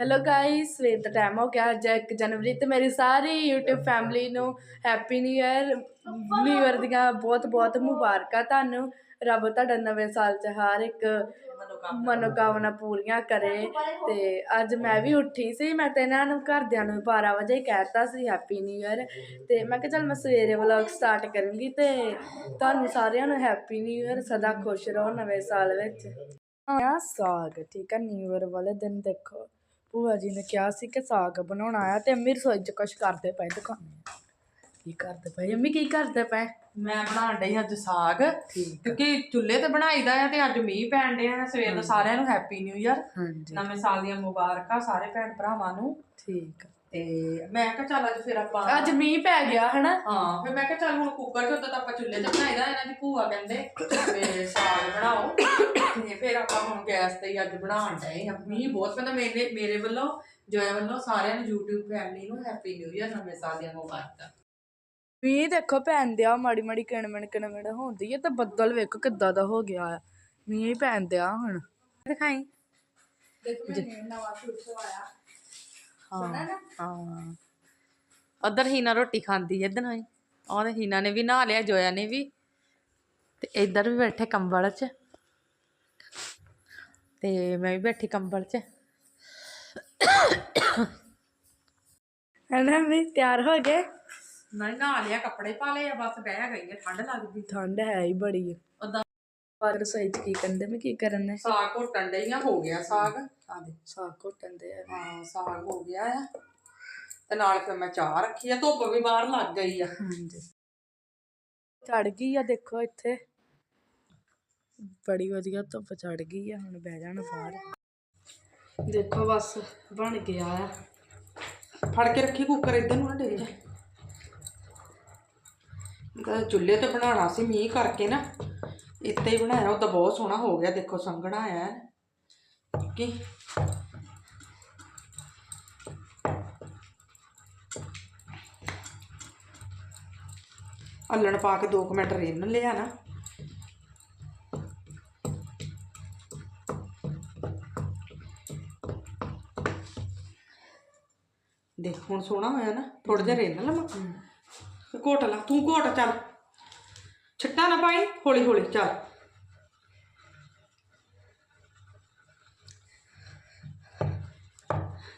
Hello guys ਸਵੇਰ ਦਾ time ਹੋ ਗਿਆ ਅੱਜ 1 ਜਨਵਰੀ ਤੇ ਮੇਰੀ ਸਾਰੀ YouTube ਫੈਮਿਲੀ ਨੂੰ happy new year new year ਦੀਆਂ ਬਹੁਤ ਬਹੁਤ ਮੁਬਾਰਕਾਂ ਤੁਹਾਨੂੰ। ਰੱਬ ਤੁਹਾਡਾ ਨਵੇਂ ਸਾਲ 'ਚ ਹਰ ਇੱਕ ਮਨੋਕਾਮਨਾ ਪੂਰੀਆਂ ਕਰੇ। ਤੇ ਅੱਜ ਮੈਂ ਵੀ ਉੱਠੀ ਸੀ, ਮੈਂ ਤੇ ਇਹਨਾਂ ਨੂੰ ਘਰਦਿਆਂ ਨੂੰ 12 ਵਜੇ ਕਹਿਤਾ ਸੀ ਹੈਪੀ ਨਿਊ ਇਅਰ ਤੇ ਮੈਂ ਕਿਹਾ ਚੱਲ ਮੈਂ ਸਵੇਰੇ ਵਲੌਗ ਸਟਾਰਟ ਕਰੂੰਗੀ ਤੇ ਤੁਹਾਨੂੰ ਸਾਰਿਆਂ ਨੂੰ ਹੈਪੀ ਨਿਊ ਇਅਰ ਸਦਾ ਖੁਸ਼ ਰਹੋ ਨਵੇਂ ਸਾਲ ਵਿੱਚ। ਆ ਸਾਗ, ਠੀਕ ਆ ਨਿਊ ਇਅਰ ਵਾਲੇ ਦਿਨ ਦੇਖੋ। ਭੂਆ ਜੀ ਨੇ ਕਿਹਾ ਸੀ ਕਿ ਸਾਗ ਬਣਾਉਣਾ ਆ ਤੇ ਅੰਮੀ ਰਸੋਈ 'ਚ ਕੁਛ ਕਰਦੇ ਪਏ ਦੁਕਾਨੇ ਕੀ ਕਰਦੇ ਪਏ? ਅੰਮੀ ਕੀ ਕਰਦੇ ਪਏ? ਮੈਂ ਬਣਾਉਣ ਡਈ ਅੱਜ ਸਾਗ। ਠੀਕ ਕਿਉਂਕਿ ਚੁੱਲ੍ਹੇ ਤੇ ਬਣਾਈਦਾ ਆ ਤੇ ਅੱਜ ਮੀਂਹ ਪੈਣ ਡਿਆ ਆ ਸਵੇਰ ਤੋਂ ਸਾਰਿਆਂ ਨੂੰ ਹੈਪੀ ਨਿਊ ਇਅਰ ਹਾਂਜੀ। ਨਵੇਂ ਸਾਲ ਦੀਆਂ ਮੁਬਾਰਕਾਂ ਸਾਰੇ ਭੈਣ ਭਰਾਵਾਂ ਨੂੰ। ਠੀਕ ਤੇ ਮੈਂ ਕਿਹਾ ਚੱਲ ਅੱਜ ਫਿਰ ਆਪਾਂ ਅੱਜ ਮੀਂਹ ਪੈ ਗਿਆ ਹਨਾ? ਹਾਂ ਫਿਰ ਮੈਂ ਕਿਹਾ ਚੱਲ ਹੁਣ ਕੁੱਕਰ 'ਚ ਉਦੋਂ ਤਾਂ ਆਪਾਂ ਚੁੱਲ੍ਹੇ ਤੇ ਬਣਾਈਦਾ ਇਹਨਾਂ ਦੀ ਭੂਆ ਕਹਿੰਦੇ ਤੇ ਸਾਗ ਬਣਾਓ। ਤੇ ਫਿਰ ਆਪਾਂ ਹੁਣ ਗੈਸ ਤੇ ਹੀ ਅੱਜ ਬਣਾਉਣ ਡਏ ਆ। ਮੀਂਹ ਬਹੁਤ ਪੈਂਦਾ ਮੇਰੇ ਮੇਰੇ ਵੱਲੋਂ ਜੋਇਆ ਵੱਲੋਂ ਸਾਰਿਆਂ ਨੂੰ YouTube ਫੈਮਿਲੀ ਨੂੰ ਹੈਪੀ ਨਿਊ ਇਅਰ ਨਵੇਂ ਸਾਲ ਦੀਆਂ ਮੁਬਾਰਕਾਂ। ਮੀਂਹ ਦੇਖੋ ਪੈਣ ਦਿਆ ਮਾੜੀ ਮਾੜੀ ਕਿਣਮਣ ਕਿਣਮਣ ਹੁੰਦੀ ਹੈ ਤੇ ਬੱਦਲ ਵੇਖੋ ਕਿੱਦਾਂ ਦਾ ਹੋ ਗਿਆ ਆ। ਮੀਂਹ ਪੈਣ ਦਿਆ ਹੁਣ। ਦਿਖਾਈ। ਦੇਖੋ ਮੈਂ ਨਵਾਂ ਸੂਟ ਸਵਾਇਆ। ਹਾਂ ਹਾਂ। ਉਧਰ ਹੀਨਾ ਰੋਟੀ ਖਾਂਦੀ ਇਧਰ ਹੀ ਉਹਨੇ ਹੀਨਾ ਨੇ ਵੀ ਨਹਾ ਲਿਆ ਜੋਇਆ ਨੇ ਵੀ। ਤੇ ਇੱਧਰ ਵੀ ਬੈਠੇ ਕੰਬਲ 'ਚ। ਤੇ ਮੈਂ ਵੀ ਬੈਠੀ ਕੰਬਲ 'ਚ। ਹਨਾ ਵੀ ਤਿਆਰ ਹੋ ਗਏ? ਮੈਂ ਨਹਾ ਲਿਆ ਕੱਪੜੇ ਪਾ ਲਏ ਆ ਬਸ ਬਹਿ ਗਈ ਆ ਠੰਡ ਲੱਗਦੀ। ਠੰਡ ਹੈ ਹੀ ਬੜੀ। ਉਦਾਂ ਪਰ ਰਸੋਈ 'ਚ ਕੀ ਕਰਦੇ ਮੈਂ ਕੀ ਕਰਨ ਨੇ ਸਾਗ ਘੋਟਣ ਡਈਆਂ ਹੋ ਗਿਆ ਸਾਗ। ਆ ਦੇ ਸਾਗ ਘੁੱਟਣ ਦੇ ਆ। ਹਾਂ ਸਾਗ ਹੋ ਗਿਆ ਆ। ਤੇ ਨਾਲ ਫਿਰ ਮੈਂ ਚਾਹ ਰੱਖੀ ਆ ਧੁੱਪ ਵੀ ਬਾਹਰ ਲੱਗ ਗਈ ਆ। ਹਾਂਜੀ। ਚੜ ਗਈ ਆ ਦੇਖੋ ਇੱਥੇ। ਬੜੀ ਵਧੀਆ ਧੁੱਪ ਚੜ ਗਈ ਆ ਹੁਣ ਬਹਿ ਜਾਣਾ ਬਾਹਰ। ਦੇਖੋ ਬਸ ਬਣ ਗਿਆ ਆ। ਫੜ ਕੇ ਰੱਖੀ ਕੁੱਕਰ ਇੱਧਰ ਨੂੰ ਨਾ ਡਿੱਗ ਜਾ। ਚੁੱਲ੍ਹੇ ਤੇ ਬਣਾਉਣਾ ਸੀ ਮੀਂਹ ਕਰਕੇ ਨਾ। ਇੱਥੇ ਹੀ ਬਣਾਇਆ ਉਹ ਤਾਂ ਬਹੁਤ ਸੋਹਣਾ ਹੋ ਗਿਆ ਦੇਖੋ ਸੰਘਣਾ ਆਇਆ ਹੈ। ਕਿ? ਅੱਲਣ ਪਾ ਕੇ 2 ਮਿੰਟ ਰਿੰਨ ਲਿਆ ਨਾ। ਦੇਖ ਹੁਣ ਸੋਹਣਾ ਹੋਇਆ ਨਾ ਥੋੜਾ ਜਿਹਾ ਰਿੰਨ ਲਵਾਂ ਘੋਟ ਲਾ ਤੂੰ ਘੋਟ ਚੱਲ ਛਿੱਟਾ ਨਾ ਪਾਈ ਹੌਲੀ ਹੌਲੀ ਚੱਲ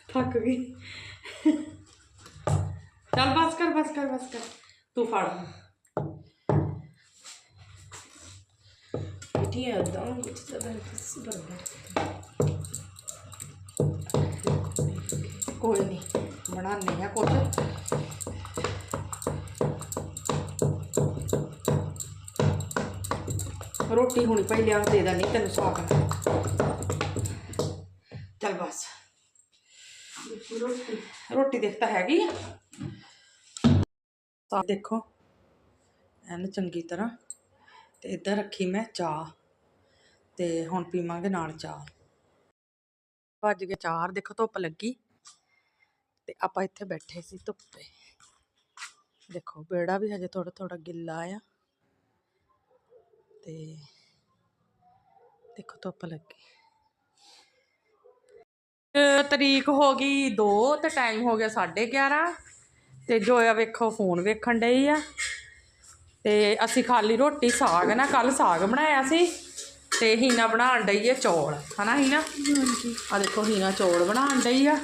ਥੱਕ ਗਈ ਚੱਲ ਬਸ ਕਰ ਬਸ ਕਰ ਬਸ ਕਰ ਤੂੰ ਫੜ ਬੈਠੀ ਆ ਉਦਾਂ ਕੁਝ ਜ਼ਿਆਦਾ ਬਰਬਰ ਰੋਟੀ ਹੁਣੀ ਪਈ ਲਿਆ ਦੇ ਦਾ ਨਹੀਂ ਤੈਨੂੰ ਸਾਗ ਚੱਲ ਬਸ। ਰੋਟੀ। ਰੋਟੀ ਦੇਖ ਤਾਂ ਹੈਗੀ ਆ। ਤਾਂ ਦੇਖੋ ਐਨ ਚੰਗੀ ਤਰ੍ਹਾਂ ਤੇ ਇੱਧਰ ਰੱਖੀ ਮੈਂ ਚਾਹ ਤੇ ਹੁਣ ਪੀਵਾਂਗੇ ਨਾਲ ਚਾਹ। ਵੱਜ ਗਿਆ ਚਾਰ ਦੇਖੋ ਧੁੱਪ ਲੱਗੀ ਤੇ ਆਪਾਂ ਇੱਥੇ ਬੈਠੇ ਸੀ ਧੁੱਪੇ। ਦੇਖੋ ਬੇੜਾ ਵੀ ਹਜੇ ਥੋੜਾ ਥੋੜਾ ਗਿੱਲਾ ਆ। ਤੇ ਦੇਖੋ ਧੁੱਪ ਲੱਗੀ। ਤਰੀਕ ਹੋ ਗਈ 2 ਤੇ ਟਾਈਮ ਹੋ ਗਿਆ 11:30 ਤੇ ਜੋਇਆ ਵੇਖੋ ਫੋਨ ਵੇਖਣ ਡਈ ਆ। ਤੇ ਅਸੀਂ ਖਾਲੀ ਰੋਟੀ ਸਾਗ ਨਾ ਕੱਲ ਸਾਗ ਬਣਾਇਆ ਸੀ ਤੇ ਹੀਨਾ ਬਣਾਉਣ ਡਈ ਆ ਚੌਲ ਹਨਾ ਹੀਨਾ? ਹਾਂਜੀ। ਆ ਦੇਖੋ ਹੀਨਾ ਚੌਲ ਬਣਾਉਣ ਡਈ ਆ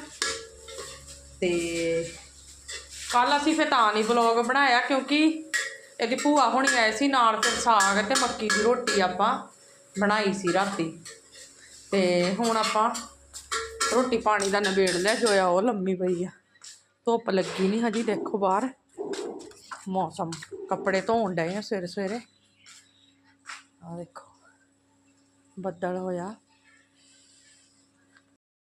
ਤੇ ਕੱਲ ਅਸੀਂ ਫਿਰ ਤਾਂ ਨਹੀਂ ਵਲੌਗ ਬਣਾਇਆ ਕਿਉਂਕਿ ਇਹਦੀ ਭੂਆ ਹੋਣੀ ਆਏ ਸੀ ਨਾਲ ਫਿਰ ਸਾਗ ਤੇ ਮੱਕੀ ਦੀ ਰੋਟੀ ਆਪਾਂ ਬਣਾਈ ਸੀ ਰਾਤੀ। ਤੇ ਹੁਣ ਆਪਾਂ ਰੋਟੀ ਪਾਣੀ ਦਾ ਨਿਬੇੜ ਲਿਆ ਜੋਇਆ ਉਹ ਲੰਮੀ ਪਈ ਆ। ਧੁੱਪ ਲੱਗੀ ਨਹੀਂ ਹਜੀ, ਦੇਖੋ ਬਾਹਰ। ਮੌਸਮ, ਕੱਪੜੇ ਧੋਣ ਡਏ ਆ ਸਵੇਰੇ ਸਵੇਰੇ ਆ ਦੇਖੋ, ਬੱਦਲ ਹੋਇਆ।